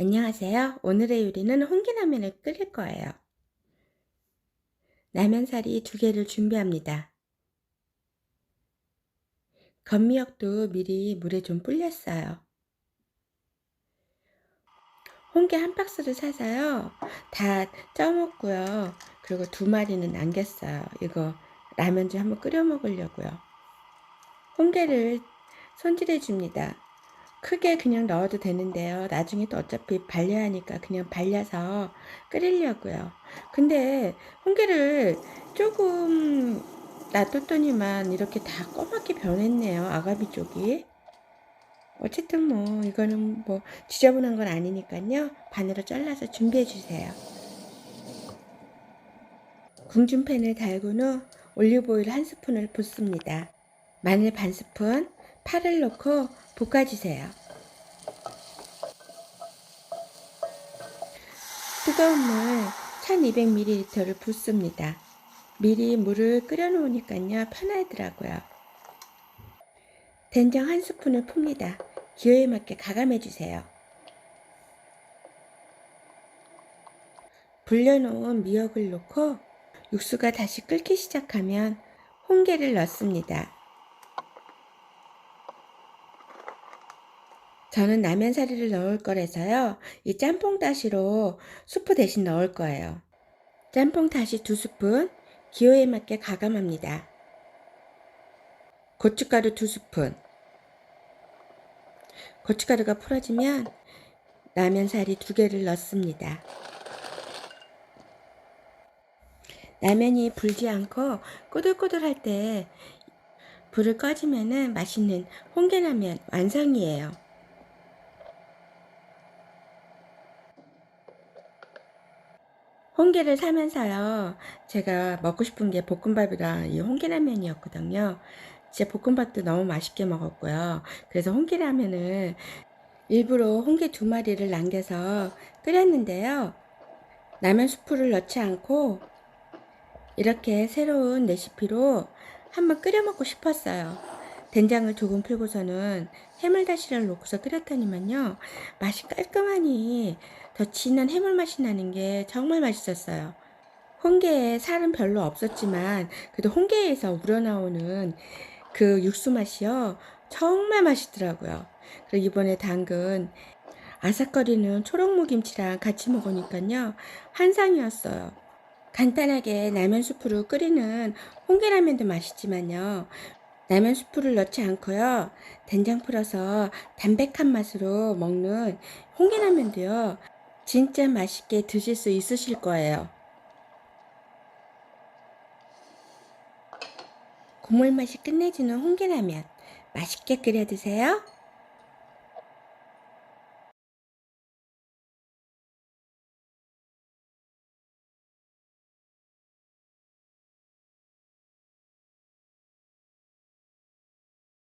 안녕하세요. 오늘의 요리는 홍게라면을 끓일 거예요. 라면사리 두 개를 준비합니다. 건미역도 미리 물에 좀 불렸어요. 홍게 한 박스를 사서요. 다 쪄먹고요. 그리고 두 마리는 남겼어요. 이거 라면 좀 한번 끓여 먹으려고요. 홍게를 손질해 줍니다. 크게 그냥 넣어도 되는데요. 나중에 또 어차피 발려야 하니까 그냥 발려서 끓이려고요. 근데 홍게를 조금 놔뒀더니만 이렇게 다 검맣게 변했네요. 아가미 쪽이. 어쨌든 뭐 이거는 뭐 지저분한 건 아니니까요. 반으로 잘라서 준비해 주세요. 궁중팬을 달군 후 올리브오일 한 스푼을 붓습니다. 마늘 반 스푼, 파를 넣고 볶아주세요. 뜨거운 물 1200ml를 붓습니다. 미리 물을 끓여 놓으니까요 편하더라고요. 된장 한 스푼을 풉니다. 기호에 맞게 가감해 주세요. 불려놓은 미역을 넣고 육수가 다시 끓기 시작하면 홍게를 넣습니다. 저는 라면사리를 넣을 거라서요. 이 짬뽕 다시로 수프 대신 넣을 거예요. 짬뽕 다시 두 스푼, 기호에 맞게 가감합니다. 고춧가루 두 스푼. 고춧가루가 풀어지면 라면사리 두 개를 넣습니다. 라면이 불지 않고 꼬들꼬들할 때 불을 꺼지면은 맛있는 홍게라면 완성이에요. 홍게를 사면서요. 제가 먹고 싶은 게 볶음밥이랑 이 홍게라면이었거든요. 진짜 볶음밥도 너무 맛있게 먹었고요. 그래서 홍게라면을 일부러 홍게 두 마리를 남겨서 끓였는데요. 라면 수프를 넣지 않고 이렇게 새로운 레시피로 한번 끓여 먹고 싶었어요. 된장을 조금 풀고서는 해물다시를 넣고서 끓였더니만요. 맛이 깔끔하니 더 진한 해물 맛이 나는 게 정말 맛있었어요. 홍게에 살은 별로 없었지만 그래도 홍게에서 우러나오는 그 육수 맛이요. 정말 맛있더라고요. 그리고 이번에 당근 아삭거리는 초록무김치랑 같이 먹으니까요. 한상이었어요. 간단하게 라면 수프로 끓이는 홍게라면도 맛있지만요. 라면 수프를 넣지 않고요. 된장 풀어서 담백한 맛으로 먹는 홍게라면도요. 진짜 맛있게 드실 수 있으실 거예요. 국물 맛이 끝내주는 홍게라면 맛있게 끓여 드세요.